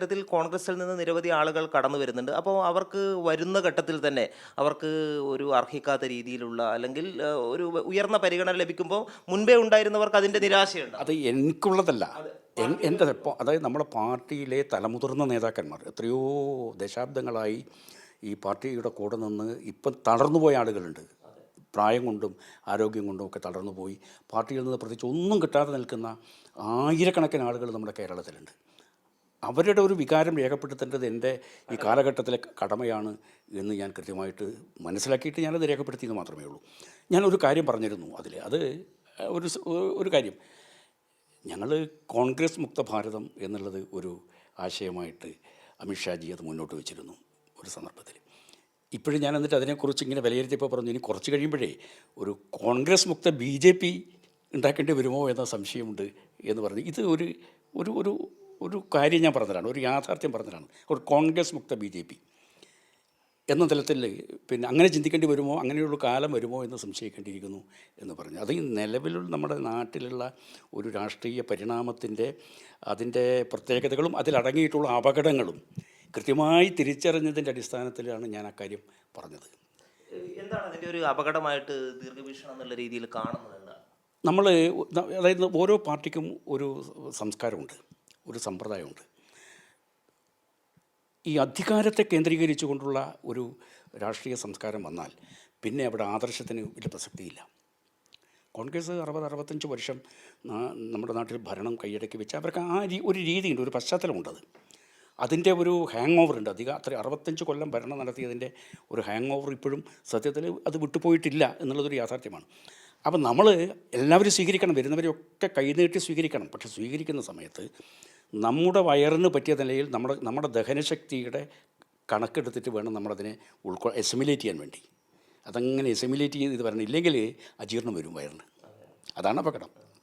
ഇത്തരത്തിൽ കോൺഗ്രസിൽ നിന്ന് നിരവധി ആളുകൾ കടന്നു വരുന്നുണ്ട്. അപ്പോൾ അവർക്ക് വരുന്ന ഘട്ടത്തിൽ തന്നെ അവർക്ക് ഒരു അർഹിക്കാത്ത രീതിയിലുള്ള അല്ലെങ്കിൽ ഒരു ഉയർന്ന പരിഗണന ലഭിക്കുമ്പോൾ മുൻപേ ഉണ്ടായിരുന്നവർക്ക് അതിന്റെ നിരാശയുണ്ട്. അത് എനിക്കുള്ളതല്ല. എൻ- എന്റെ അതായത് നമ്മുടെ പാർട്ടിയിലെ തലമുതിർന്ന നേതാക്കന്മാർ എത്രയോ ദശാബ്ദങ്ങളായി ഈ പാർട്ടിയുടെ കൂടെ നിന്ന് ഇപ്പം തളർന്നുപോയ ആളുകളുണ്ട്. പ്രായം കൊണ്ടും ആരോഗ്യം കൊണ്ടും ഒക്കെ തളർന്നു പോയി പാർട്ടിയിൽ നിന്ന് പ്രത്യേകിച്ച് ഒന്നും കിട്ടാതെ നിൽക്കുന്ന ആയിരക്കണക്കിന് ആളുകൾ നമ്മുടെ കേരളത്തിലുണ്ട്. അവരുടെ ഒരു വികാരം രേഖപ്പെടുത്തേണ്ടത് എന്റെ ഈ കാലഘട്ടത്തിലെ കടമയാണ് എന്ന് ഞാൻ കൃത്യമായിട്ട് മനസ്സിലാക്കിയിട്ട് ഞാനത് രേഖപ്പെടുത്തിയെന്ന് മാത്രമേ ഉള്ളൂ. ഞാനൊരു കാര്യം പറഞ്ഞിരുന്നു അതിൽ. അത് ഒരു ഒരു കാര്യം. ഞങ്ങൾ കോൺഗ്രസ് മുക്ത ഭാരതം എന്നുള്ളത് ഒരു ആശയമായിട്ട് അമിത്ഷാജി അത് മുന്നോട്ട് വെച്ചിരുന്നു ഒരു സന്ദർഭത്തിൽ. ഇപ്പോഴും ഞാൻ എന്നിട്ട് അതിനെക്കുറിച്ച് ഇങ്ങനെ വിലയിരുത്തിയപ്പോൾ പറഞ്ഞു ഇനി കുറച്ച് കഴിയുമ്പോഴേ ഒരു കോൺഗ്രസ് മുക്ത ബി ജെ പി ഉണ്ടാക്കേണ്ടി വരുമോ എന്ന സംശയമുണ്ട് എന്ന് പറഞ്ഞു. ഇത് ഒരു ഒരു ഒരു ഒരു കാര്യം ഞാൻ പറഞ്ഞതാണ് ഒരു യാഥാർത്ഥ്യം പറഞ്ഞതാണ്. ഒരു കോൺഗ്രസ് മുക്ത ബി ജെ പി. എന്ന തലത്തിൽ പിന്നെ അങ്ങനെ ചിന്തിക്കേണ്ടി വരുമോ അങ്ങനെയുള്ള കാലം വരുമോ എന്ന് സംശയിക്കേണ്ടിയിരിക്കുന്നു എന്ന് പറഞ്ഞു. അത് ഈ നിലവിലുള്ള നമ്മുടെ നാട്ടിലുള്ള ഒരു രാഷ്ട്രീയ പരിണാമത്തിന്റെ അതിന്റെ പ്രത്യേകതകളും അതിലടങ്ങിയിട്ടുള്ള അപകടങ്ങളും കൃത്യമായി തിരിച്ചറിഞ്ഞതിന്റെ അടിസ്ഥാനത്തിലാണ് ഞാൻ അക്കാര്യം പറഞ്ഞത്. എന്താണ് അതിന്റെ ഒരു അപകടമായിട്ട് ദീർഘവീക്ഷണം എന്നുള്ള രീതിയിൽ കാണുന്നത് എന്താണ്? നമ്മൾ അതായത് ഓരോ പാർട്ടിക്കും ഒരു സംസ്കാരമുണ്ട്. ഒരു സമ്പ്രദായമുണ്ട്. ഈ അധികാരത്തെ കേന്ദ്രീകരിച്ചുകൊണ്ടുള്ള ഒരു രാഷ്ട്രീയ സംസ്കാരം വന്നാൽ പിന്നെ അവിടെ ആദർശത്തിന് വലിയ പ്രസക്തിയില്ല. കോൺഗ്രസ് അറുപത് അറുപത്തഞ്ച് വർഷം നമ്മുടെ നാട്ടിൽ ഭരണം കൈയടക്കി വെച്ച് അവർക്ക് ആ ഒരു രീതിയുണ്ട് ഒരു പശ്ചാത്തലമുണ്ടത് അതിന്റെ ഒരു ഹാങ് ഓവർ ഉണ്ട്. അധികം അത്ര അറുപത്തഞ്ച് കൊല്ലം ഭരണം നടത്തിയതിന്റെ ഒരു ഹാങ് ഓവർ ഇപ്പോഴും സത്യത്തിൽ അത് വിട്ടുപോയിട്ടില്ല എന്നുള്ളതൊരു യാഥാർത്ഥ്യമാണ്. അപ്പം നമ്മൾ എല്ലാവരും സ്വീകരിക്കണം വരുന്നവരെയൊക്കെ കൈനീട്ടി സ്വീകരിക്കണം. പക്ഷെ സ്വീകരിക്കുന്ന സമയത്ത് നമ്മുടെ വയറിന് പറ്റിയ നിലയിൽ നമ്മുടെ നമ്മുടെ ദഹനശക്തിയുടെ കണക്കെടുത്തിട്ട് വേണം നമ്മളതിനെ ഉൾക്കൊ എസിമുലേറ്റ് ചെയ്യാൻ വേണ്ടി. അതങ്ങനെ എസിമുലേറ്റ് ചെയ്ത് വരണം. ഇല്ലെങ്കിൽ അജീർണം വരും വയറിന്. അതാണ് അപകടം.